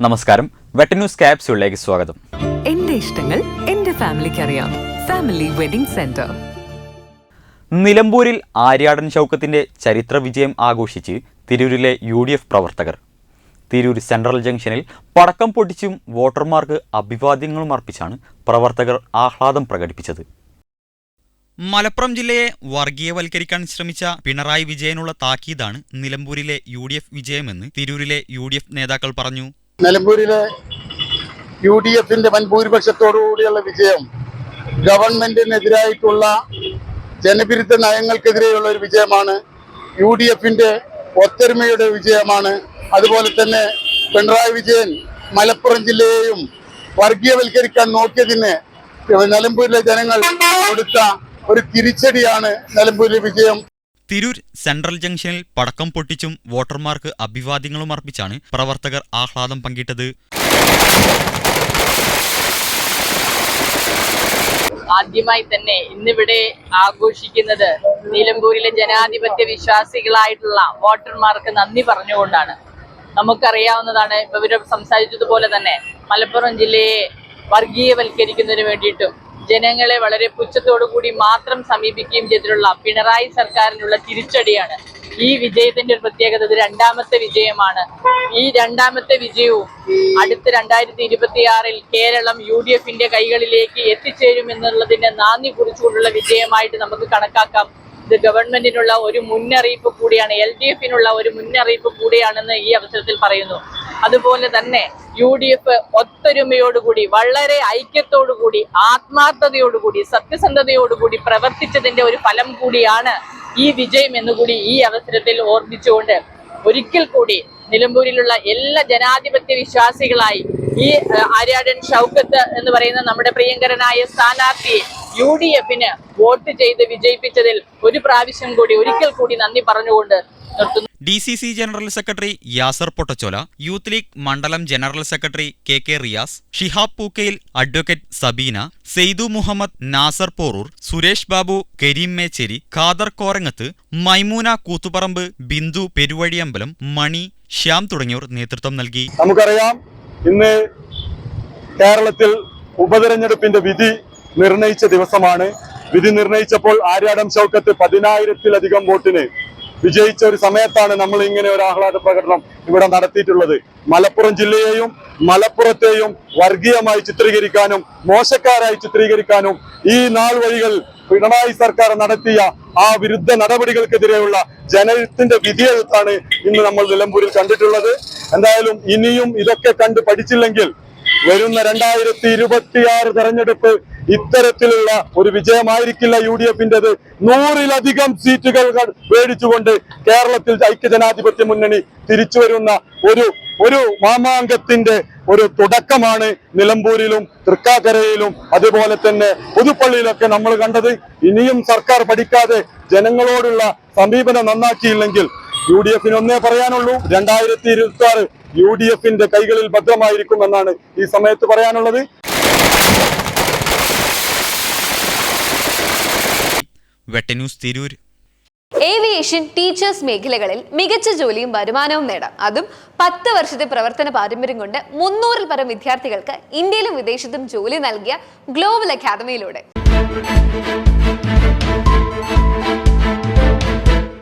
നമസ്കാരം. വെട്ട ന്യൂസ് ക്യാപ്സ്യൂളിലേക്ക് സ്വാഗതം. എന്റെ ഇഷ്ടങ്ങൾ എന്റെ ഫാമിലിക്ക് അറിയാം. Family wedding centre. നിലമ്പൂരിൽ ആര്യാടൻ ചൗക്കത്തിന്റെ ചരിത്ര വിജയം ആഘോഷിച്ച് തിരൂരിലെ യു ഡി എഫ് പ്രവർത്തകർ. തിരൂർ സെൻട്രൽ ജംഗ്ഷനിൽ പടക്കം പൊട്ടിച്ചും വോട്ടർമാർക്ക് അഭിവാദ്യങ്ങളും അർപ്പിച്ചാണ് പ്രവർത്തകർ ആഹ്ലാദം പ്രകടിപ്പിച്ചത്. മലപ്പുറം ജില്ലയെ വർഗീയവൽക്കരിക്കാൻ ശ്രമിച്ച പിണറായി വിജയനുള്ള താക്കീതാണ് നിലമ്പൂരിലെ യു ഡി എഫ് വിജയമെന്ന് തിരൂരിലെ യു ഡി എഫ് നേതാക്കൾ പറഞ്ഞു. നിലമ്പൂരിലെ യു ഡി എഫിന്റെ വൻ ഭൂരിപക്ഷത്തോടുകൂടിയുള്ള വിജയം ഗവൺമെന്റിനെതിരായിട്ടുള്ള ജനവിരുദ്ധ നയങ്ങൾക്കെതിരെയുള്ള ഒരു വിജയമാണ് യു ഡി എഫിന്റെ ഒത്തൊരുമയുടെ വിജയമാണ്. അതുപോലെ തന്നെ പിണറായി വിജയൻ മലപ്പുറം ജില്ലയെയും വർഗീയവൽക്കരിക്കാൻ നോക്കിയതിന് നിലമ്പൂരിലെ ജനങ്ങൾ കൊടുത്ത ഒരു തിരിച്ചടിയാണ് നിലമ്പൂരിലെ വിജയം. തിരൂർ സെൻട്രൽ ജംഗ്ഷനിൽ പടക്കം പൊട്ടിച്ചും വോട്ടർമാർക്ക് അഭിവാദ്യങ്ങളും അർപ്പിച്ചാണ് പ്രവർത്തകർ ആഹ്ലാദം പങ്കിട്ടത്. ആദ്യമായി തന്നെ ഇന്നിവിടെ ആഘോഷിക്കുന്നത് നിലമ്പൂരിലെ ജനാധിപത്യ വിശ്വാസികളായിട്ടുള്ള വോട്ടർമാർക്ക് നന്ദി പറഞ്ഞുകൊണ്ടാണ്. നമുക്കറിയാവുന്നതാണ് ഇപ്പൊ ഇവർ സംസാരിച്ചതുപോലെ തന്നെ മലപ്പുറം ജില്ലയെ വർഗീയവൽക്കരിക്കുന്നതിന് വേണ്ടിയിട്ടും ജനങ്ങളെ വളരെ കൂടി മാത്രം സമീപിക്കുകയും ചെയ്തിട്ടുള്ള പിണറായി സർക്കാരിനുള്ള തിരിച്ചടിയാണ് ഈ വിജയത്തിന്റെ ഒരു പ്രത്യേകത. ഇത് രണ്ടാമത്തെ വിജയമാണ്. ഈ രണ്ടാമത്തെ വിജയവും അടുത്ത രണ്ടായിരത്തി ഇരുപത്തിയാറിൽ കേരളം യു ഡി എഫിന്റെ കൈകളിലേക്ക് എത്തിച്ചേരും എന്നുള്ളതിന്റെ നാന്ദി കുറിച്ചുകൊണ്ടുള്ള വിജയമായിട്ട് നമുക്ക് കണക്കാക്കാം. ഇത് ഗവൺമെന്റിനുള്ള ഒരു മുന്നറിയിപ്പ് കൂടിയാണ് എൽ ഡി എഫിനുള്ള ഒരു മുന്നറിയിപ്പ് കൂടിയാണെന്ന് ഈ അവസരത്തിൽ പറയുന്നു. അതുപോലെ തന്നെ യു ഡി എഫ് ഒത്തൊരുമയോടുകൂടി വളരെ ഐക്യത്തോടുകൂടി ആത്മാർത്ഥതയോടുകൂടി സത്യസന്ധതയോടുകൂടി പ്രവർത്തിച്ചതിന്റെ ഒരു ഫലം കൂടിയാണ് ഈ വിജയം എന്നുകൂടി ഈ അവസരത്തിൽ ഓർമ്മിച്ചുകൊണ്ട് ഒരിക്കൽ കൂടി നിലമ്പൂരിലുള്ള എല്ലാ ജനാധിപത്യ വിശ്വാസികളായി ഈ ആര്യാടൻ ഷൗക്കത്ത് എന്ന് പറയുന്ന നമ്മുടെ പ്രിയങ്കരനായ സ്ഥാനാർത്ഥിയെ യു ഡി എഫിന് വോട്ട് ചെയ്ത് വിജയിപ്പിച്ചതിൽ ഒരു പ്രാവശ്യം കൂടി ഒരിക്കൽ കൂടി നന്ദി പറഞ്ഞുകൊണ്ട് നിർത്തുന്നു. D C C general secretary Yasar Pottachola youth league മണ്ഡലം general secretary K K Riyas Shihab Pookkayil advocate Sabina Saidu Muhammad Nasar Porur Suresh Babu Karim Mecheri Khader Korangath Maimuna Koothuparamba Bindu Peruvazhiyambalam Mani Shyam തുടങ്ങിയവർ നേതൃത്വം നൽകി. നമുക്കറിയാം ഇന്ന് കേരളത്തിൽ ഉപതെരഞ്ഞെടുപ്പിന്റെ വിധി നിർണയിച്ച ദിവസമാണ്. വിധി നിർണയിച്ചപ്പോൾ ആര്യാടം ചൗക്കത്ത് പതിനായിരത്തിലധികം വോട്ടിന് വിജയിച്ച ഒരു സമയത്താണ് നമ്മൾ ഇങ്ങനെ ഒരു ആഹ്ലാദ പ്രകടനം ഇവിടെ നടത്തിയിട്ടുള്ളത്. മലപ്പുറം ജില്ലയെയും മലപ്പുറത്തെയും വർഗീയമായി ചിത്രീകരിക്കാനും മോശക്കാരായി ചിത്രീകരിക്കാനും ഈ നാൾ വഴികൾ പിണറായി സർക്കാർ നടത്തിയ ആ വിരുദ്ധ നടപടികൾക്കെതിരെയുള്ള ജനത്തിന്റെ വിധിയെഴുത്താണ് ഇന്ന് നമ്മൾ നിലമ്പൂരിൽ കണ്ടിട്ടുള്ളത്. എന്തായാലും ഇനിയും ഇതൊക്കെ കണ്ട് പഠിച്ചില്ലെങ്കിൽ വരുന്ന രണ്ടായിരത്തി ഇരുപത്തിയാറ് തെരഞ്ഞെടുപ്പ് ഇത്തരത്തിലുള്ള ഒരു വിജയമായിരിക്കില്ല യു ഡി എഫിന്റെത് നൂറിലധികം സീറ്റുകൾ മേടിച്ചുകൊണ്ട് കേരളത്തിൽ ഐക്യജനാധിപത്യ മുന്നണി തിരിച്ചു വരുന്ന ഒരു ഒരു മാമാങ്കത്തിന്റെ ഒരു തുടക്കമാണ് നിലമ്പൂരിലും തൃക്കാക്കരയിലും. അതുപോലെ തന്നെ പുതുപ്പള്ളിയിലൊക്കെ നമ്മൾ കണ്ടത് ഇനിയും സർക്കാർ പഠിക്കാതെ ജനങ്ങളോടുള്ള സമീപനം നന്നാക്കിയില്ലെങ്കിൽ യു ഡി എഫിന് ഒന്നേ പറയാനുള്ളൂ. രണ്ടായിരത്തി ഇരുപത്തി ആറ് യു ഡി എഫിന്റെ കൈകളിൽ ഭദ്രമായിരിക്കും എന്നാണ് ഈ സമയത്ത് പറയാനുള്ളത്. വെട്ടന്യൂസ് തിരൂർ. ഏവിയേഷൻ ടീച്ചേഴ്സ് മേഖലകളിൽ മികച്ച ജോലിയും വരുമാനവും നേടാം. അതും പത്ത് വർഷത്തെ പ്രവർത്തന പാരമ്പര്യം കൊണ്ട് മുന്നൂറിൽ പരം വിദ്യാർത്ഥികൾക്ക് ഇന്ത്യയിലും വിദേശത്തും ജോലി നൽകിയ ഗ്ലോബൽ അക്കാദമിയിലൂടെ.